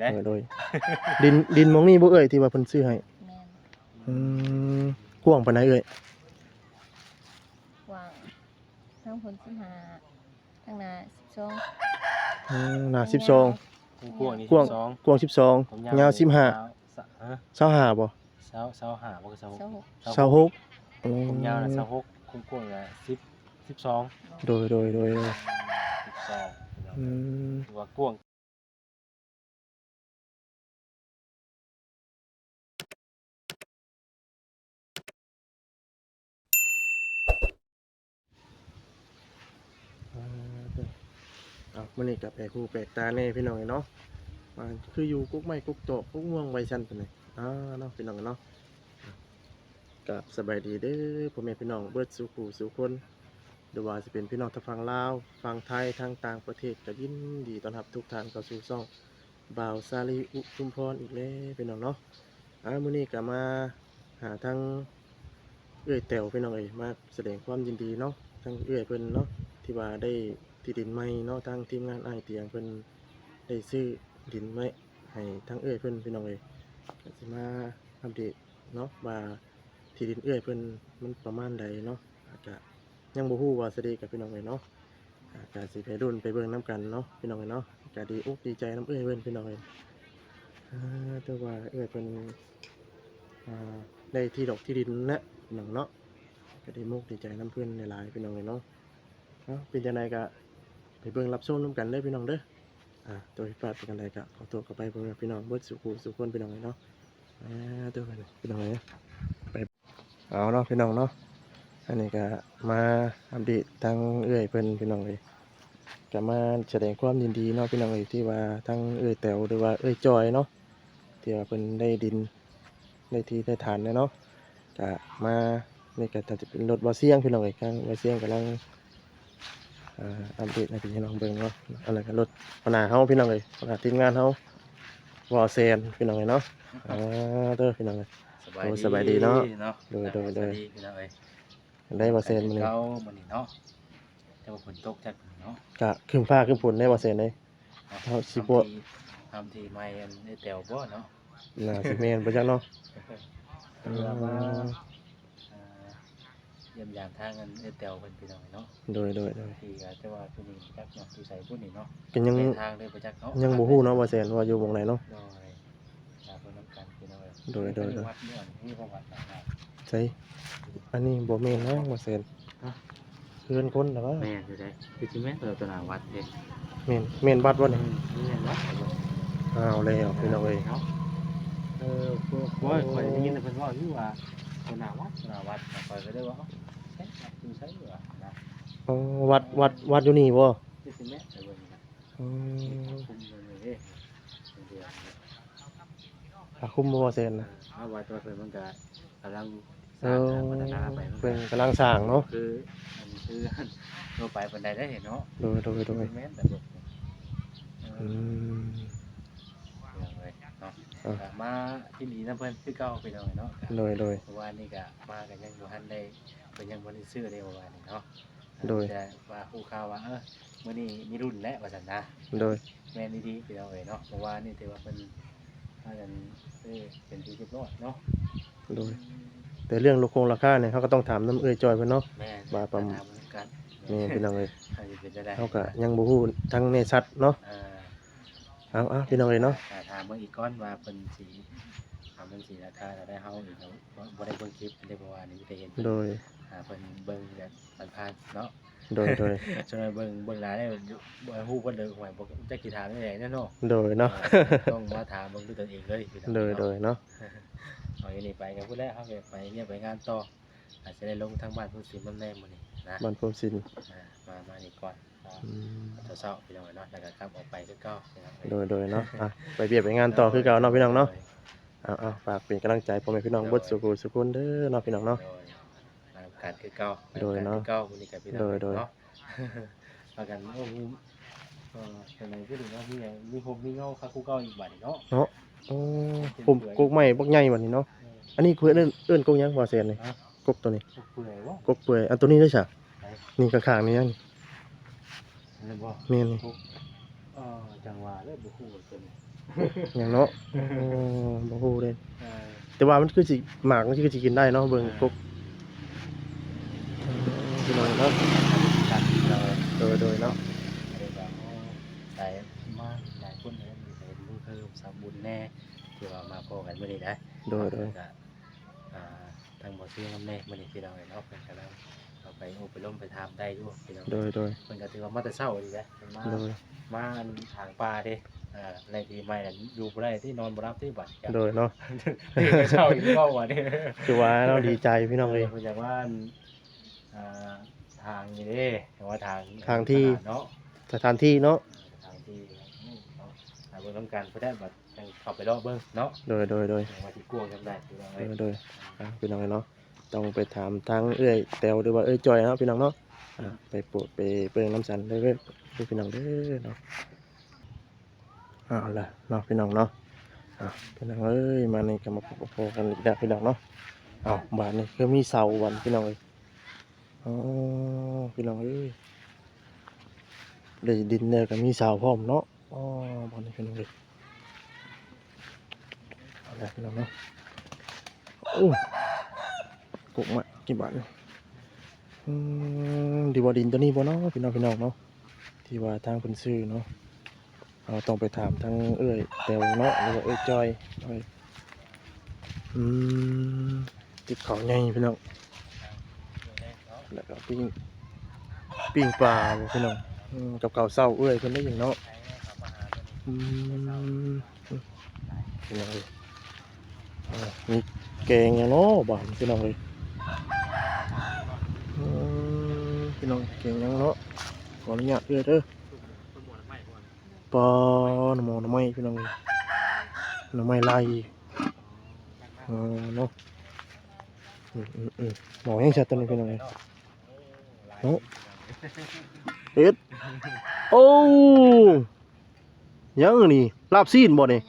ได้เออโดย ดินดินหมองนี่บ่เอ่ยที่ว่าเพิ่นซื้อให้แม่นอืมกว้างปานใดเอ่ยกว้างทั้งผลสิหาทั้งหนาสิบสองอืมหน้า12 กว้างนี่กว้างสองกว้าง12ผมยาวนี่15 สะฮะ25บ่เสาเสาห้าบ่คือเสาหกเสาหก26อืผมยาวน่ะมเสาหกคุ้มกว้างน่ะสิบสิบสองโดยโดยโดยโดยสิบสองอืมถือว่ากว้าง อ่าเด้อ เอามื้อนี้ก็แปลกหูแปลกตาแน่พี่น้องเนาะอ่าคืออยู่กุ๊กไม้กุ๊กโตกุ๊กม่วงไวชั้นปานนี้อ่าเนาะพี่น้องเนาะกับสบายดีเด้อพ่อแม่พี่น้องเบิดสู่ผู้สู่คนหรือว่าจะเป็นพี่น้องทางฝั่งลาวฝั่งไทยทางต่างประเทศก็ยินดีต้อนรับทุกท่านเข้าสู่ช่องบ่าวซาลีอุทุมพรอีกแล้วพี่น้องเนาะอ่ามื้อนี้ก็มาหาทางเอื้อยแต๋วพี่น้องเอ้ยมาแสดงความยินดีเนาะทางเอื้อยเพิ่นเนาะที่ว่าได้ ที่ดินใหม่เนาะทางทีมงานอ้เตียงเพิ่นได้ซื้อดินไม้ให้ทางเอื้อยเพิ่นพี่น้องเอ้ยก็สิมาอัปเดตเนาะว่าที่ดินเอื้อยเพิ่นมันประมาณใดเนาะอาจจะยังบ่ฮู้ว่าสิได้กับพี่น้องเอ้ยเนาะอาจจะสิไปรุ่นไปเบิ่งนํกันเนาะพี่น้องเอ้ยเนาะก็ดีอกดีใจนํเอื้อยเพิ่นพี่น้องเอ้ยอ่าแต่ว่าเอื้อยเพิ่นอ่าได้ที่ดอกที่ดินนะพี่น้องเนาะก็ดีมุกดีใจนํเพิ่นหลายพี่น้องเอ้ยเนาะเนาะเป็นจังไดก็ไป เบิ่งรับชมร่วมกันเด้อพี่น้องเด้ออ่าตัวผิดพลาดเป็นจังไดก็ขอตัวกลับไปเบิ่งพี่น้องเบิดสุขุสุขคนพี่น้องเนาะอ่าตัวกันพี่น้องเลยไปเอาเนาะพี่น้องเนาะอันนี้ก็มาอัปเดตทางเอื้อยเพิ่นพี่น้องเลยก็มาแสดงความยินดีเนาะพี่น้องเลยที่ว่าทั้งเอื้อยแต๋วหรือว่าเอื้อยจอยเนาะที่ว่าเพิ่นได้ดินได้ที่ได้ฐานเนาะก็มานี่ก็จะเป็นรถบ่เสียงพี่น้องเลยกลางบ่เสียงกำลัง อ่าอัปเดตให้พี่น้องเบิ่งเนาะอะไรกันรถพนาเฮาพี่น้องเลยพนาทีมงานเฮาวอเซนพี่น้องเลยเนาะอ่าเด้อพี่น้องเลยโอ้สบายดีเนาะโดยโดยโดยสบาพี่น้องเอ้ยได้วอเซนมื้อนี้เก้ามื้อนี้เนาะแต่ว่าฝนตกจัดเนาะกะขึ้นฟ้าขึ้นฝนได้วอเซนเลยเอาสิบ่ทำทีไม่อันได้แตวบ่เนาะน่าสิแม่นบ่จักเนาะเออว่าอ่า เยี่ยมยามทางกันได้แตวเพิ่นพี่น้องเนาะโดยโดยโดยที่ก็แต่ว่าผู้นี้จักเนาะที่ใส่ผู้นี้เนาะก็ยังเป็นทางเลยบ่จักเนาะยังบ่ฮู้เนาะวอเซนว่าอยู่หม่องไหนเนาะโดยลาเพิ่นนำกันพี่น้องเอ้ยโดยโดยโดยวัดเนี่ยมีประวัติต่างใช่อันนี้บ่แม่นนะวอเซนเพื่อนคนเหรอวะๆแม่นอยู่ได้คือสิแม่นตัวตนาวัดเด้แม่นแม่นบัดบ่นี่นี่แม่นวัดเหรออ้าวแล้วพี่น้องเอ้ยเนาะเออพวกว่าข่อยได้ยินแต่เพิ่นเว่าอยู่ว่าตนาวัดตนาวัดข่อยก็ได้ว่าเอ้าเอ๊ะคือใช่เหรอนะอ๋อวัดวัดวัดอยู่นี่บ่คือสิแม่นแต่เบิ่งนะอืมคุมเลยเด้เดี๋ยวอาคุมบ่วอเซนนะเอาไว้ตัวเพิ่นมันก็กำลังสเอร้างอพัฒนาไปมันเป็นกำลังสร้างเนาะคืออันคืออันตัวไปบันไดได้เห็นเนาะโดยโดยโดยแม่นแต่บ่เออือมเรื่องเลยเนาะอะก็มาที่นี่นะเพิ่นคือเก่าไปหน่อยเนาะ โดยโดย เพราะว่านี่ก็มากันยังบ่ทันได้ เพิ่นยังบ่ได้ซื้อได้เมื่อวานนี้เนาะโดย แต่ว่าผู้ข่าวว่าเออมื้อนี้มีรุ่นแล้วว่าซั่นนะ โดย แม่นดีๆไปเอาเอ้ยเนาะเพราะว่านี่ถือว่าเพิ่นพากันเอ้ยเป็นที่เรียบร้อยเนาะโดย แต่เรื่องลูกคงราคาเนี่ยเขาก็ต้องถามน้ำเอ้ยจอยเพิ่นเนาะ แม่ว่าประมาณถเหมือนกันนี่พี่น้องเอ้ยอาจจะเป็นได้เขาก็ยังบ่ฮู้ทั้งในชัดเนาะอ่าเอาเอาพี่น้องเอ้ยเนาะแต่ถามเบิ่งอีกก้อนว่าเพิ่นสิถามเพิ่นสิราคาจะได้เฮาอีกเนาะบ่บ่ได้เบิ่งคลิปได้บ่ว่านี่ได้เห็นโดย อ่าเพิ่นเบิ่งแบบผ่านๆเนาะโดยโดยจนว่าเบิ่งเบิ่งหลายได้บ่ฮู้เพิ่นเด้อหวยบ่จักสิถามได้ไหนแน่เนาะโดยเนาะต้องมาถามเบิ่งด้วยตนเองเลยพี่น้องโดยโดยเนาะเอาอย่างนี้ไปกันพูดแล้วเฮาก็ไปเนี่ยไปงานต่ออาจจะได้ลงทางบ้านพุ่นสิมันแน่มื้อนี้นะบ้านพรมสินอ่ามามานี่ก่อนอ่าอืมเช้าๆพี่น้องเนาะแล้วก็กลับออกไปคือเก่าพี่น้องโดยโดยเนาะอะไปเบียดไปงานต่อคือเก่าเนาะพี่น้องเนาะเอาเอาฝากเป็นกำลังใจพ่อแม่พี่น้องเบิดสุขุสุขุนเด้อเนาะพี่น้องเนาะโดยตาม การคือเก่าโดยเนาะตมกรคือเก่ามื้อนี้ก็พี่น้องโดยโดยเนาะว่ากันโอ้มีเอ่อเป็นไรก็ถึงว่ามีหยังมีผมมีเงาคาคูเก่าอีกบัดนี้เนาะเนาะโอ้ผมกกใหม่บักใหญ่บัดนี้เนาะเอออันนี้คือเอิ้นเอิ้นกกหยังว่าเซนนี่ฮะกกตัวนี้พวกเปื่อยบ่กกเปื่อยอันตัวนี้ด้วยจ้ะไปนี่ข้างๆนี่นั่นนั่นบ่แม่นนี่พวกเอ่อจังหวะเด้อบ่ฮู้ว่าตัวนี้อย่างเนาะโอ้บ่ฮู้เลยเออแต่ว่ามันคือสิหมากมันคือสิกินได้เนาะเบิ่งกกอืม พี่น้องเนาะตัดเราโดยโดยเนาะเรียกว่าใส่มาหลายคนเลยมีใส่ลุงเพิ่มสามบุญแน่ที่ว่ามาพอกันเมื่อนี้นะโดยโดยก็อ่าทางหมอซื้อน้ำแน่มื่อนี้พี่น้องเนาะเพิ่นกำลังเอาไปโอไปล้มไปทำได้ด้วยพี่น้องโดยโดยเพิ่นก็ถือว่ามาแต่เช้าดีนะเพิ่นมาโดยมาทางป่าเด้อ่าในที่ใหม่น่ะอยู่บ่ได้ที่นอนบ่รับที่บัดจ้ะโดยเนาะตื่นแต่เช้าอีกก็ว่าเด้คือว่าเราดีใจพี่น้องเลยเพิ่นอยากว่า อ่าทางนี่เด้แต่ว่าทางทางที่ เนาะสถานที่เนาะทางที่เนาะหาเบิ่งน้ำกันเพื่อได้บัดจังเข้าไปรอบเบิ่งเนาะโดยโดยโดยว่าที่กวงกันได้พี่น้องโดเอ้ยยโดยอะพี่น้องเนาะต้องไปถามทางเอ้อยแตวหรือว่าเอ้อยจอยเนาะพี่น้องเนาะอะไปโปรดไปเปิงน้ำสันเด้อเด้อพี่น้องเด้อเนาะเอาล่ะเนาะพี่น้องเนาะอะพี่น้องเอ้ยมานี่ก็มาพบพบกันอีกแล้วพี่น้องเนาะเอาบ้านนี่คือมีเสาวันพี่น้องเอ้ย อ๋อพี่น้องเอ้ยได้ดินเนี่ยก็มีสาวพร้อมเนาะอ๋อบ้านนี้พี่น้องเอ้ยเอาละพี่น้องเนาะโอ้กุกมากี่บาทเนี่ยอืมดีบ่ดินตัวนี้บ่เนาะพี่น้องพี่น้องเนาะที่ว่าทางเพิ่นซื้อเนาะเราต้องไปถามทั้งเอ้ยเตวเนาะหรือว่าเอ้ยจอยอ้ยอืมติดเขาใหญ่พี่น้อง แล้วก็ปิ้งปิ้งปลาบ่พี่น้องอืมกับเก่าวเศร้าเอ้ยเพิ่นได้ยินเนาะอืมพี่น้องเลยอ่ามีแกงอย่างเนาะบ้านพี่น้องเลยอืมพี่น้องแกงอย่างเนาะขออนุญาตเด้อเด้อปอหนมอหนไม้พี่น้องเลยหนไม้ไล่เออเนาะอืมอืมอืมหมอยังชัดตัวนี้พี่น้องเลย เนาะเอ็ดโอ้ยังนี่ลาบซีนบ่เนี่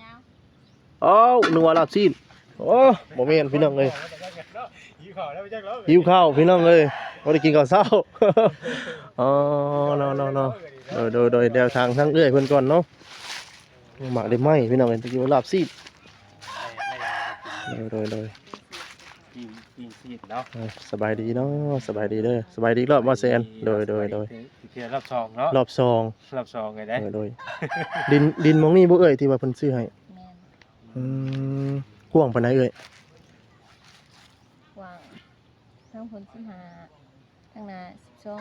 อ้าวนึกว่าลาบซีนโอ้บ่แม่นพี่น้องเลยหิวข้าวแล้วจักแล้วหิวข้าพี่น้องเลยบ่ได้กินข้าวเช้าอ๋อเนาะเนาะเนาะโดยโดยโดยแนวทางทั้งเอื้อยเพิ่นก่อนเนาะหมักได้ไหมพี่น้องเห็นตะกี้ว่าลาบซีดโดยโดยโดย กินกินซีดเนาะเออสบายดีเนาะสบายดีเด้อสบายดีรอบว่าแซนโดยโดยโดยเที่ยวรอบสองเนาะรอบซองรอบสองไงได้โดยโดย ดินดินหมองนี่บ่เอ่ยที่ว่าเพิ่นซื้อให้แม่นอืมกว้างปานใดเอ่ยกว้างทั้งผลสิบห้าทั้งหนาสิบสอง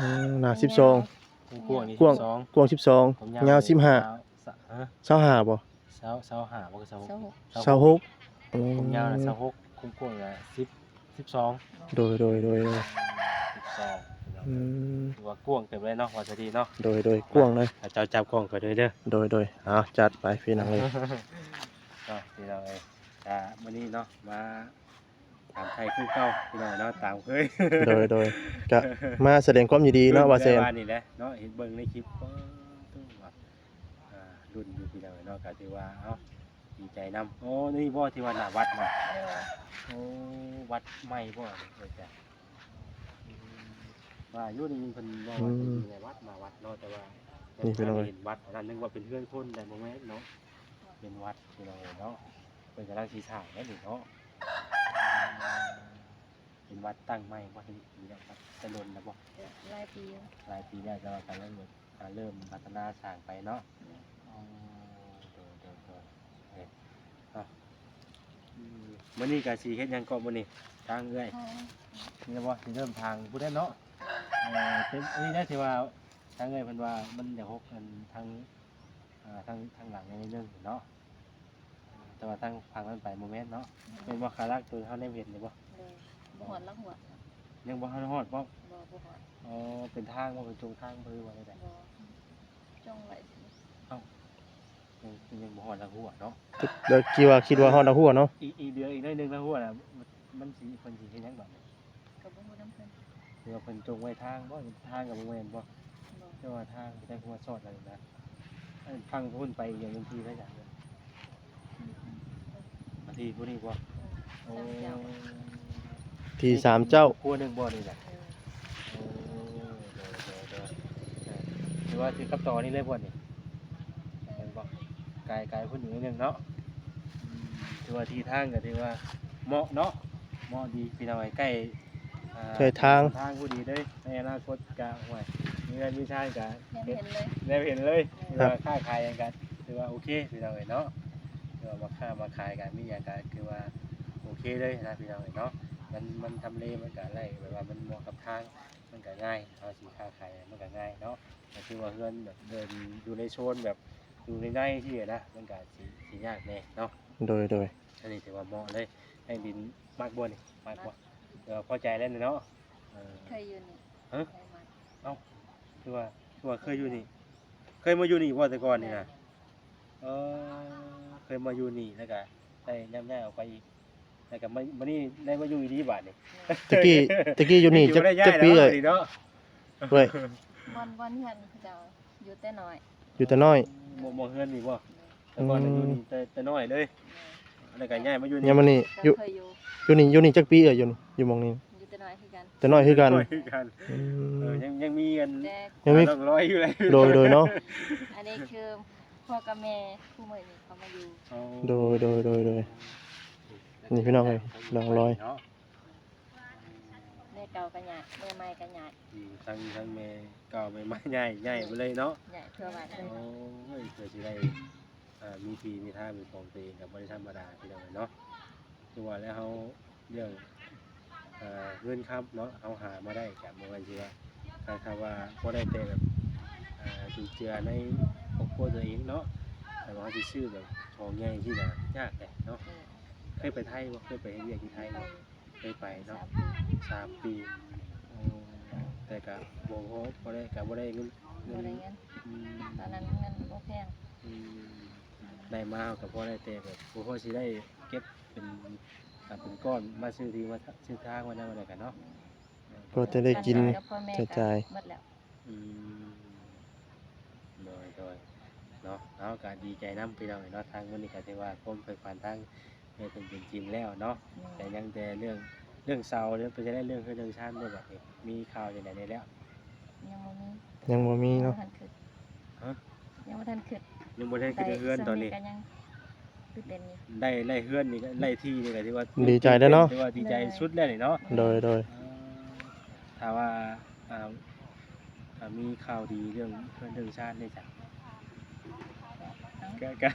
อืมหน้า12 กวงนี่กว้าง สองกว้าง12ยาว15ฮะ25บ่เสาเสาห้าบ่คือเสาเสาหก26อืผมยาวน่ะมเสาหก คุ้มกวางอะสิบสิบสองโดยโดยโดยโดยสิบสองอืมถือว่ากวางเต็มเลยเนาะว่าจะดีเนาะโดยโดยกว้างเลยเจ้าจับกล้องก็เลยเด้อโดยโดยเอาจัดไปพี่น้องเลยเนาะพี่น้องเอ้ยอ่ามื้อนี้เนาะมาถามไทยคือเก่าพี่น้องเนาะตามเคยโดยโดยก็มาแสดงความยินดีเนาะว่าเซนบิ่งได้นี่แหละเนาะเห็นเบิ่งในคลิปก็ต้องว่าอ่ารุ่นอยู่พี่น้องเนาะก็ถือว่าเอ้า ดีใจนํโอ้นี่บ่ที่ว่าหน้าวัดเนาะเออโอ้วัดใหม่บ่เด้อจ้ะอืมว่าอยู่นี่เพิ่นว่าว่าจะอยู่ในวัดมาวัดเนาะแต่ว่านี่พี่น้องเอ้ยเห็นวัดนั้นนึกว่าเป็นเพื่อนคนแต่บ่แม่นเนาะเป็นวัดพี่น้องเอ้ยเนาะเพิ่นกำลังสิสร้างแล้วนี่เนาะเป็นวัดตั้งใหม่บ่เห็นมีแล้วครับจะลนแล้วบ่ หลายปีหลายปีแล้วแต่ว่าการเริ่มการเริ่มพัฒนาสร้างไปเนาะอ๋อเดี๋ยวเดี๋ยวเดี๋ยวเอ้ยเอาอืมมื้อนี้ก็สิเฮ็ดหยังก่อนมื้อนี้ทางเอ้อยห้องนี่บ่สิเริ่มทางผู้ได้เนาะเอ่อเป็นอันนี้ได้ที่ว่าทางเอ้อยเพิ่นว่ามันอยากฮกกันทางอ่าทางทางหลังอย่างนี้นึงเนาะแต่ว่าทางฝั่งนั้นไปโมเมนต์เนาะเป็นบ่คารักตัวเฮาได้เห็นนี่บ่เลยบ่หอดละหัวยังบ่ทันฮอดบ่บ่บ่หอดอ๋อเป็นทางบ่เป็นจงทางบ่หรือว่าได้บ่จ้องไว้ ยังยังบ่ฮอดทางหัวเนาะเดี๋ยวคิดว่าคิดว่าฮอดเอาหัวเนาะอีกอีกเดือนอีกหน้อยหนึงทางหัวน่ะมันมันสิเพิ่นสิเฮ็ดหยังบ่ก็บ่ฮู้นำเพิ่นคือว่าเพิ่นจงไว้ทางบ่ทางก็บ่แม่นบ่บ่แต่ว่าทางแต่หัวสอดอะไรนะอันฟังพุ่นไปอย่างบางทีได้อย่างเดียวบางทีพวกนี้บ่โอ้ที่สามเจ้าครัวหนึ่งบ่นี่แหละ เออโอ้เดี๋ยวเดี๋ยวเดี๋ยวเออหรือว่าที่กับต่อนี่เลยบ่นี่เห็นบ่ ไกลไกลคนอื่นนิดนึงเนาะอืมถือว่าที่ทางก็ถือว่าเหมาะเนาะเหมาะดีพี่น้องไอ้ใกล้อ่ใกล้ทางทางผู้ดีเลยในอนาคตก็ห่วยมีเงินมีชาติก็เห็นเห็นเลยได้เห็นเลยครัถืบอว่าค่าขายอย่างกันถือว่าโอเคพี่น้องเอ้ยเนาะถือว่ามาค่ามาขายกันมีอย่างกันคือว่าโอเคเลยนะพี่น้องเอ้ยเนาะมันมันทำเลมันก็ไรแบบว่ามันเหมาะกับทางมันก็ง่ายเอาสิค่าขายมันก็ง่ายเนาะก็คือว่าเพื่อนแบบเดินอยู่ในโซนแบบ อยู่ในในที่นะมันก็สิสิยากแน่เนาะโดยโดยอันนี้ถือว่าเหมาะเลยให้ดินมากบ่นี่มากกว่าเออพอใจแล้วเนาะเออเคยอยู่นี่ฮะเคยมาคือว่าคือว่าเคยอยู่นี่ เคยมาอยู่นี่ว่าแต่ก่อนนี่นะเออเคยมาอยู่นี่แล้วก็ได้ย่ำย่าออกไปอีกแล้วก็มามานี่ได้มาอยู่อีดีบาทนี่ตะกี้ตะกี้อยู่นี่จักได้ย้าจักปีแล้เลวยนี่เนาะเว้ยบอนบอนเพื่อนเขาเจ้าอยู่แต่น้อย อยู่แต่น้อยบ่บ่เฮือนนี่บ่แต่ก่อนน่ะอยู่นี่แต่แต่น้อยเลยแล้วก็ย้ายมาอยู่นี่ยังมานี่อก็ยู่เคยอยู่อยู่นี่อยู่นี่จักปีเอ่ยอยู่นี่อยู่หมองนี้อยู่แต่น้อยคือกันแต่น้อยคือกันน้อยคือกันอืเออม ยังยังมีกันแต่ยังมีร้อยอยู่เลยโดยโดยเนาะอันนี้คือพ่อกับแม่ผู้เมื่อนี้เขามาอยู่เอาโดยโดยโดยโดยนี่พี่น้องเอ้ยน้องร้อยเนาะแม่เก่ากันใหญ่แม่ใหม่กันใหญ่อืมทั้งทั้งแม่เก่าแม่ใหม่ใหญ่ใหญ่ไปเลยเนาะใหญ่ทั่วบ้านเลยโอ้ยเพื่อสิได้อ่ามีทีมีท่ามีของตัวเองกับบริธรรมดาพี่น้องเนาะคือว่าแล้วเขาเรื่องอ่าเงินครับเนาะเขาหามาได้จากเมื่อวันที่ว่าถ้าถ้าว่าพอได้แต่แบบอ่าจุนเจือในครอบครัวตัวเองเนาะแต่ว่าเขาจะชื่อแบบทองใหญ่ที่น่ะยากเลยเนาะเคยไปไทยบ่เคยไปเฮ็ดเวียกที่ไทยไปบ่เคยไปสาเนาะมปี สามปีอ๋อแต่กะบ่พอพอได้กะบ่ได้เงินบ่ได้เงินอืมตอนนั้นเงินบ่แพงอืมได้มาเอากับพ่อได้แต่แบบพ่อพ่อสิได้เก็บเป็นอ่าเป็นก้อนมาซื้อทีมาซื้อทางมาได้มาได้กันเนาะก็จะได้กินกับพ่อแม่กระจาย หมดแล้วอืมโดยโดยเนาะเอาก็ดีใจน้ำพี่น้องเนาะทางวันนี้ก็ถือว่าผมเคยผ่านทางเฮ็ดเป็นเป็นจริงแล้วเนาะ แต่ยังแต่เรื่อง เรื่องเศร้าเรื่องไปจะได้เรื่องคือเรื่องชาติด้วยแบบนี้มีข่าวอย่างไรแล้ว ยังบ่มียังบ่มีเนาะ ยังบ่ทันขึ้นฮะ ยังบ่ทันขึ้นยังบ่ได้ขึ้นเฮือนตอนนี้ ก็ยังตื่นเต้นอยู่ได้ไล่เฮือนนี่ก็ไล่ที่นี่ก็ถือว่าดีใจแล้วเนาะ ถือว่าดีใจสุดแล้วนี่เนาะ โดยโดยถ้าว่าอ่าอ่ามีข่าวดีเรื่องเพื่อนเรื่องชาติเนี่ยจ้ะก็ก็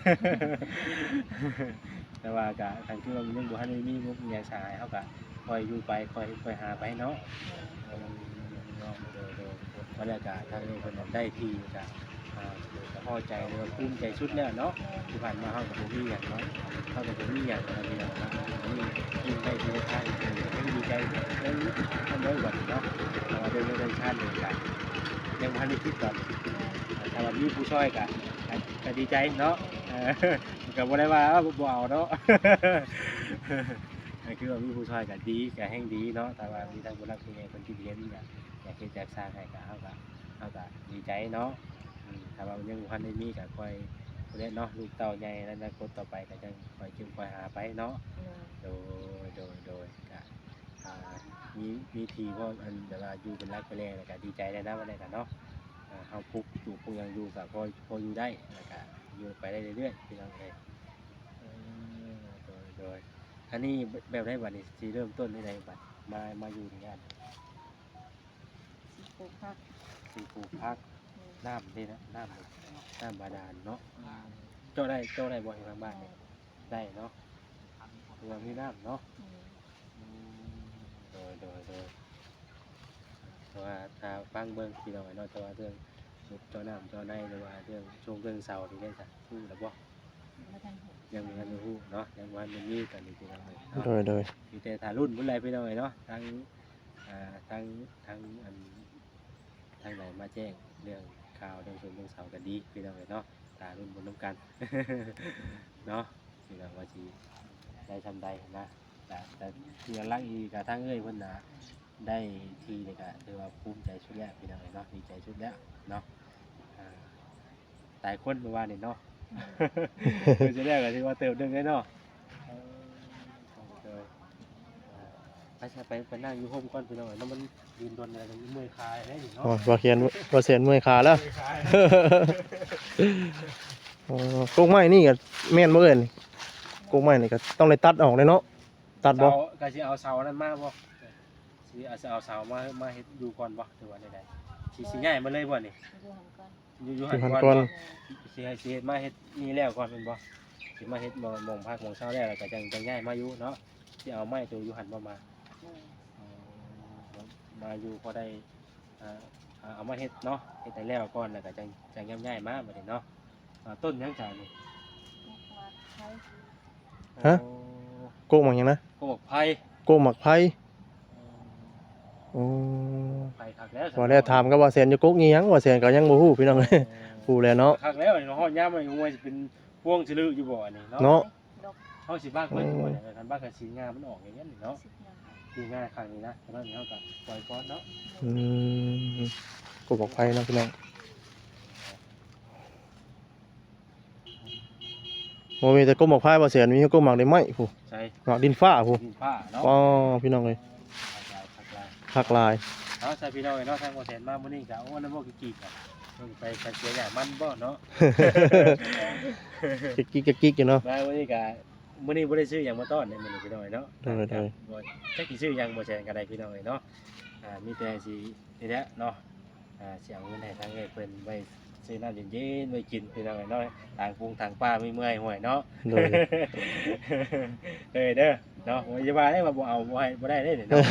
แต่ว่ากะทางที่ว่ามันยังบ่ทันได้มีงบมีหยังสายเฮาก็ คอยอยู่ไปคอยคอยหาไปเนาะเออเนาะโดยโดยบรรยากาศทางนี้เพิ่นน่ะได้ที่ก็อ่าก็พอใจเลยว่าภูมิใจสุดแล้วเนาะที่ผ่านมาเฮาก็บ่มีหยังเนาะเฮาก็บ่มีหยังอะไรนี่เนาะอันนี้ยิ่งได้ที่ได้ทางดีใจได้ทำได้กว่านี้เนาะเรื่องเรื่องชาติเลยกันยังบ่ทันได้คิดก่อนถ้าว่ามีผู้ช่วยก็ก็ก็ดีใจเนาะก็บ่ได้ว่าบ่เอาเนาะ คือว่ามีผู้ช่วยก็ดีก็แห่งดีเนาะแต่ว่ามีทางผู้รักผู้ใหญ่คนที่เรียนก็อยากเฮ็ดอยากสร้างให้ก็เฮาก็เฮาก็ดีใจเนาะอืมถ้าว่ามันยังบ่ทันได้มีก็ค่อยผู้ใดเนาะลูกเต้าใหญ่แล้วอนาคตต่อไปก็จังค่อยจึงค่อยหาไปเนาะโดยโดยโดยก็อ่ามีมีทีเพราะอันแบบว่าอยู่เป็นรักเป็นแรงแล้วก็ดีใจได้นะวันนี้กันเนาะอ่าเฮาพุกอยู่พุกยังอยู่กับพอพออยู่ได้แล้วก็อยู่ไปได้เรื่อยๆพี่น้องเลยเออโดยโดย อันนี้แบบได้บัดนี้สิเริ่มต้นได้ไดบัดมามาอยู่ที่งานสิปลูกผักสิปลูกพักน้ำนี่นะน้ำนี่น้ำบาดาลเนาะเจ้าได้เจ้าได้บ่ให้ทางบ้านเนี่ยได้เนาะคือว่ามีน้ำเนาะอืมโดยโดยโดยแต่ว่าถ้าฟังเบิ่งพี่น้องไอ้เนาะแต่ว่าเรื่องลูกเจ้าน้ำเจ้าในหรือว่าเรื่องช่วงเรื่องเสาที่ได้สักฮู้แล้วบ่บ่ทันเห็น ยังบ่ทันได้ฮู้เนาะยังบ่ทันได้มีตอนนี้พี่น้องเอ้ยโดเนาะยโดยมีแต่ถ้ารุ่นพุ่นไรพี่น้องเอ้ยเนาะทั้งอ่าทั้งทั้งอันทางไหนมาแจ้งเรื่องข่าวเรื่องช่วงเรื่องเสาก็ดีพี่น้องเอ้ยเนาะถ้ารุ่นบนน้ำกัน เนาะพี่น้องว่าสิได้ทำใดนะแต่แต่ที่รักอีกกทั้งเอ้ยเพิ่นน่ะได้ทีเลยก็ถือว่าภูมิใจชุดแรกพี่น้องเนาะดีใจชุดแล้วเนาะอ่าตายคนเมื่อวานนี่เนาะ คือชุดแรกก็ถือว่าเติมหนึงเลยเนาะเออเอออ่าไปใช่ไปไปนั่งอยู่โฮมก่อนพี่น้องแล้วมันยืนโดนอะไรมันเมื่อยคายได้อยู่เนาะอ๋อบ่เขียนบ่เสียนเมื่อยขาแล้ว เมื่อยคายอ๋อกกไม้นี่ก็แม่นบ่เอิ้นกกไม้นี่ก็ต้องได้ตัดออกเลยเนาะตัดบ่เสาก็สิเอาเสานั้นมาบ่สิเอาเอาเสามามาเฮ็ดอยู่ก่อนบ่หรือว่าใดๆ สิสิง่ายมาเลยบ่นี่ดูหันก่อนอยู่อยู่อยู่หัหันนก่ก่ออนนสิให้สิเฮ็ดมาเฮ็ดนี่แล้วก่อนเป็นบ่สิมาเฮ็ดหมองหมองพักหมองเช้าแล้วแล้วก็จังจังง่ายมาอยู่เนาะสิเอาไม้ตัวอยู่หันบ่มาเลยเอามาอยู่พอได้อ่าอ่าเอามาเฮ็ดเนาะเฮ็ดได้แล้วก่อนแล้วก็จังจังง่ายๆมาบัดนี้เนาะอ่าต้นหยังจ้านี่มาใช้ ฮะ โอ้กกหมักหยังนะโกกไผ่กกหมักไผ่ โอ้ไผ่คักแล้วบ่แล้วถามก็ว่าแซนอยู่กกอีหยังว่าแซนก็ยังบ่ฮู้พี่น้องเอ้ยฮู้แล้วเนาะคักแล้วนี่เนาะฮ้อนยามมันงวยสิเป็นพวงสิลืออยู่บ่อันนี้เนาะเนาะดอกเฮาสิบ้าเพิ่นอยู่บ่เนี่ยคันบ้ากันสีงามมันออกอย่างนี้นี่เนาะสิบยามสีงามครั้งนี้นะตอนนั้นเฮาก็ปล่อยก่อนเนาะอืมกกหมักไผ่เนาะพี่น้องบ่มีแต่กกหมักไผ่บ่แซนมีกกหมักได้ไม้ผู้ใช่หมักดินฟ้าผู้ดินผ้าเนาะอ๋อพี่น้องเอ้ย คักหลายคักหลายคักหลายเนาะใช่พี่น้องเอ้ยเนาะทางบ่แทนมามื้อนี้ก็โอ้น้ำบ่กี่ๆก็เพิ่นไปกันเสียอย่างมันบ่เนาะกิ๊กกิ๊กกิ๊กอยู่เนาะมามื้อนี้ก็มื้อนี้บ่ได้ซื้อหยังมาต้อนในมื้อนี้พี่น้องเอ้ยเนาะได้ได้บ่จักสิซื้อหยังบ่แทนก็ได้พี่น้องเอ้ยเนาะอ่ามีแต่สินี่แหละเนาะอ่าสิเอาเงินให้ทางเอ้ยเพิ่นไว้ ซื้อน้ำเย็นๆไว้กินพี่น้องเอ้ยเนาะทางปรุงทางป้าไม่เมื่อยห่วยเนาะโดยเด้อเด้อเนาะบ่จะว่าได้ว่าบ่เอาบ่ให้บ่ได้เด้อเนาะ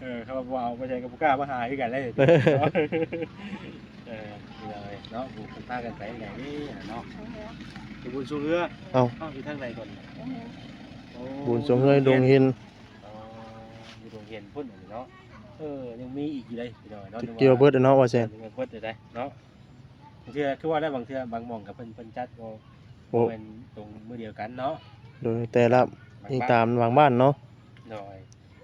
เออเขาบ่เอาบ่ใช่ก็บ่กล้ามาหาคือกันเลยเนาะเออนี่เลยเนาะบุกพากันไปไหนนี่เนาะทั้งเรืออยู่บุญชูเรือเอาเอ้าอยู่ทางไหนก่อนทั้งเรือโอ้บุญสงเฮยดงหินอ๋ออยู่ดงเห็นพุ่นอันนี้เนาะ เออยังมีอีกอยู่เลยพี่น้อยเนาะเกี่ยวเบิดอะเนาะว่าแซนยังเบิดอยู่ได้เนาะบางเทื่อคือว่าได้บางเทื่อบางหม่องกับเพิ่นเพิ่นจัดบ่โอ้เป็นตรงมื้อเดียวกันเนาะโดยแต่ละบางนี่บ้านตามวางบ้านเนาะหน่อย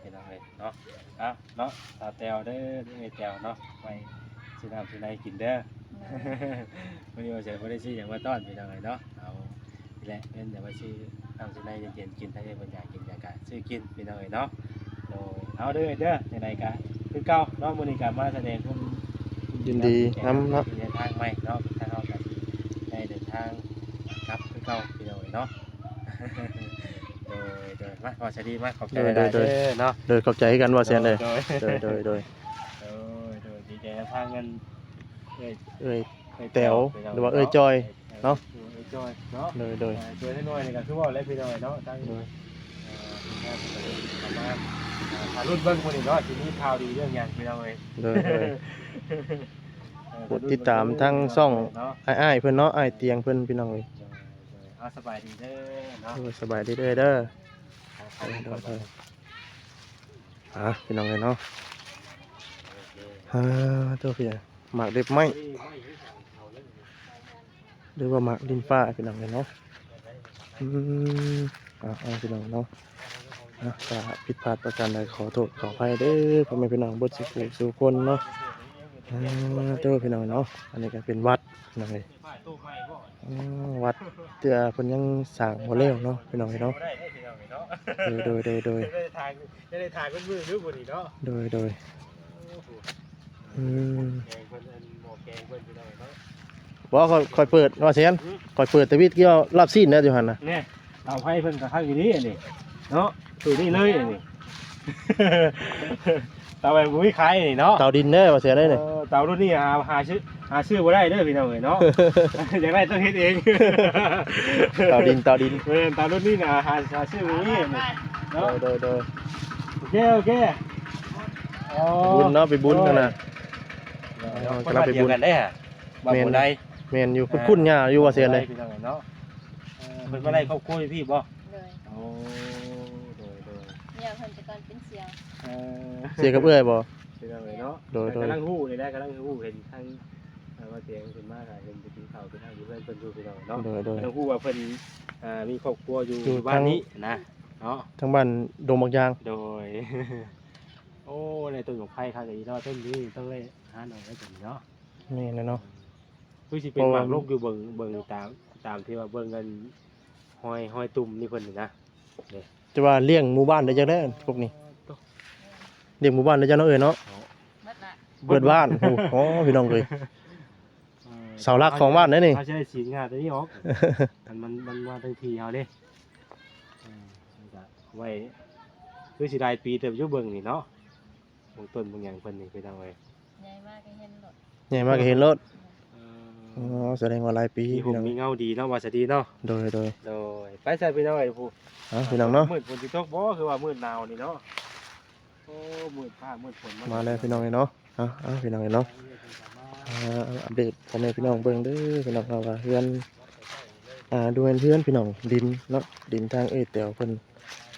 พี่น้อยเนาะเอาเนาะตาแตวเด้อเด้อแตวเนาะไปสิน้ำสิไหนกินเด้อวันนี้ว่าจะไม่ได้ซื้ออย่างมาต้อนพี่น้องเลยเนาะเอานี่แหละเป็นแต่ว่าซื้อทำซื้อในเย็นๆกินถ้าเย็นบรรยากกินอยากะซื้อกินพี่น้องเลยเนาะโดย เอาเด้อเด้อในไหนๆกะคือเก่าเนาะมื้อนี้กะมาแสดงความยินดีน้ำเนาะเดินทางใหม่เนาะทางเฮากันได้เดินทางกลับคือเก่าพี่น้องเลยเนาะโดยโดยมาขอสวัสดีมาขอบใจหลายๆเด้อเนาะโดยเข้าใจกันว่าแซนเลยโดยโดยโดยโดยโดยโดยดีใจนะทางเงินเอ้ยเอ้ยเอ้ยแต๋วหรือว่าเอ้ยจอยเนาะเอ้ยจอยเนาะโดยโดยเอ่อช่วยให้หน่อยนี่ก็คือว่าเล่นพี่น้อยเนาะทั้งโดยเอ่อ ทีมงานประมาณอ่าถ่ายรุ่นเบิ้งคนนี้เนาะทีนี้ข่าวดีเรื่องหยังพี่น้องเอ้ยโดยโดยเออกดติดตามทั้งช่อง เนาะอ้ายๆเพิ่นเนาะอ้ายเตียงเพิ่นพี่น้องเอ้ยโดยโดยเอาสบายดีเด้อเนาะโดยสบายดีเด้อเด้อครับโดยโดยอะพี่น้องเอ้ยเนาะโอเคอ่าตัวพี่หมากเด็บไม้เฮ้ยไม่ให้สั่งเขาเลยหรือว่าหมากดินฟ้าพี่น้องเอ้ยเนาะอืมอ่าอ่าพี่น้องเนาะ นะถ้าผิดพลาดประการใดขอโทษขออภัยเด้อพ่อแม่พี่น้องเบิดสุขสู่คนเนาะอ่าเด้อพี่น้องเนาะ อันนี้ก็เป็นวัดพี่น้องเลยป้ายตู้ไม้บ่อ่าวัดเตือเพิ่นยังสร้างบ่แล้วเนาะพี่น้องเนาะบ่ได้ได้พี่น้องเนาะโดยโดยโดยโดยได้ทางได้ทางเป็นมือหรือบ่นี่เนาะโดยโดยอืมแกงเพิ่นอันหม้อแกงเพิ่นพี่น้องเนาะบ่ค่อยค่อยเปิดว่าเสียนค่อยเปิดแต่วิทย์เกี่ยวรับซีนนะอยู่หั่นน่ะเนี่ยเอาไพ่เพิ่นกับข้างอยู่นี่อันนี้เนาะ ตัวนี้เลยอันนี้เตาแบบบุ้ยขายนี่เนาะเตาดินเด้อว่าเสียนเด้อนี่เออเตารุ่นนี้หาหาชื่อหาชื่อบ่ได้เด้อพี่น้องเอ้ยเนาะ อยากได้ต้องเฮ็ดเอง เตาดินเตาดินเออเตารุ่นนี้น่ะหาหาชื่อบ่มีอันนี้โดเนาะยโดยโดยโอเคโอเคอ๋อ บุญเนาะไปบุญกันน่ะเนาะกำลังไปบุญเดียวกันได้ฮะบ่แม่นบ่ได้แม่นอยู่คุ้นๆหญ้าอยู่ว่าเสียนเลย พี่น้องเอ้ยเนาะเออเพิ่นมาไล่ครอบครัวอยู่พี่บ่ เลย โอ้ เออเสียกับเอื้อยบ่พี่น้องเอ้ยเนาะโดยโดย กำลังหู้นี่แหละกำลังหู้เห็นทั้งเอ่อว่าเสียงเพิ่นมากอะเห็นไปกินข้าวกินข้าวอยู่เพื่อนเพิ่นอยู่พี่น้องเนาะโดยโดย กำลังหู้ว่าเพิ่นอ่ามีครอบครัวอยู่อยู่บ้านทางนี้นะเนาะ ทั้งบ้านดงบักยาง โดย โอ้ในต้นของไผ่ค่ะแต่อีเนาะต้นนี้ต้องเลยหาหน่อยแล้วจังเนาะนี่นะเนาะ คือสิเป็นเพราะหว่า มากลูกอยู่เบิ่งเบิ่งตามตามที่ว่าเบิ่งกันห้อยห้อยตุ่มนี่เพิ่นนี่นะจะว่าเลี้ยงหมู่บ้านได้จังได๋พวกนี้ เลี้ยงหมู่บ้านได้จังเนาะเอ้ยเนาะเบิดละเปิดบ้านโอ้โหพี่น้องเอ้ยเสาหลักของบ้านเด้อนี่ เขาจะได้สีงานตัวนี้ออก มันมันมันมาทังทีเขาเด้อืมมันก็ไว้คือสิได้ปีเติมอยุเบิ่งนี่เนาะบางต้นบางอย่างเพิ่นนี่ไปทางไว้ใหญ่มากก็เห็นรถใหญ่มากก็เห็นรถเออ๋ออแสดงว่าหลายปีมีผพี่มน้องมีเงาดีเนาะว่าจะดีเนาะโดยโดยโดยไปใส่ไปเนาะไอ้ผู้อะพี่น้องเนาะมืดฝนสิตกบ่คือว่ามืดหนาวนี่เนาะ โอ้มืดฟ้ามืดฝนมาแล้วพี่น้องเนาะอะอะพี่น้องเนาะอ่าอัปเดตพ่อแม่พี่น้องเบิ่งเด้อพี่น้องเราว่าเพื่อนอ่าดูเป็นเพื่อนพี่น้องดินเนาะดินทางเอ้ยเตียวเพิ่น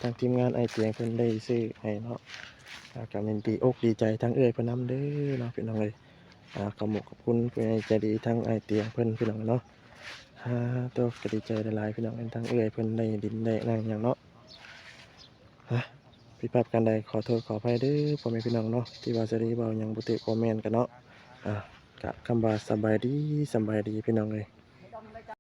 ทางทีมงานไอเตียงเพิ่นได้ซื้อให้เนาะก็เป็นดีอกดีใจทางเอ้ยพนนํเด้อเนาะพี่น้องเอ้ยอ่าขอบขอบคุณผู้ใหญ่ใจดีทางไอเตียงเพิ่นพี่น้องเนาะอ่าตัวก็ดีใจหลายๆพี่น้องทางเอ้ยเพิ่นได้ดินได้นั่งอย่างเนาะอะ ผิดพลาดกันใดขอโทษขออภัยด้อพ่อแม่พี่น้องเนาะที่ว่าจะได้เว้ายังบุติคอมเมนต์กันเนาะอ่ากะคำว่าสบายดีสบายดีพี่น้องเลย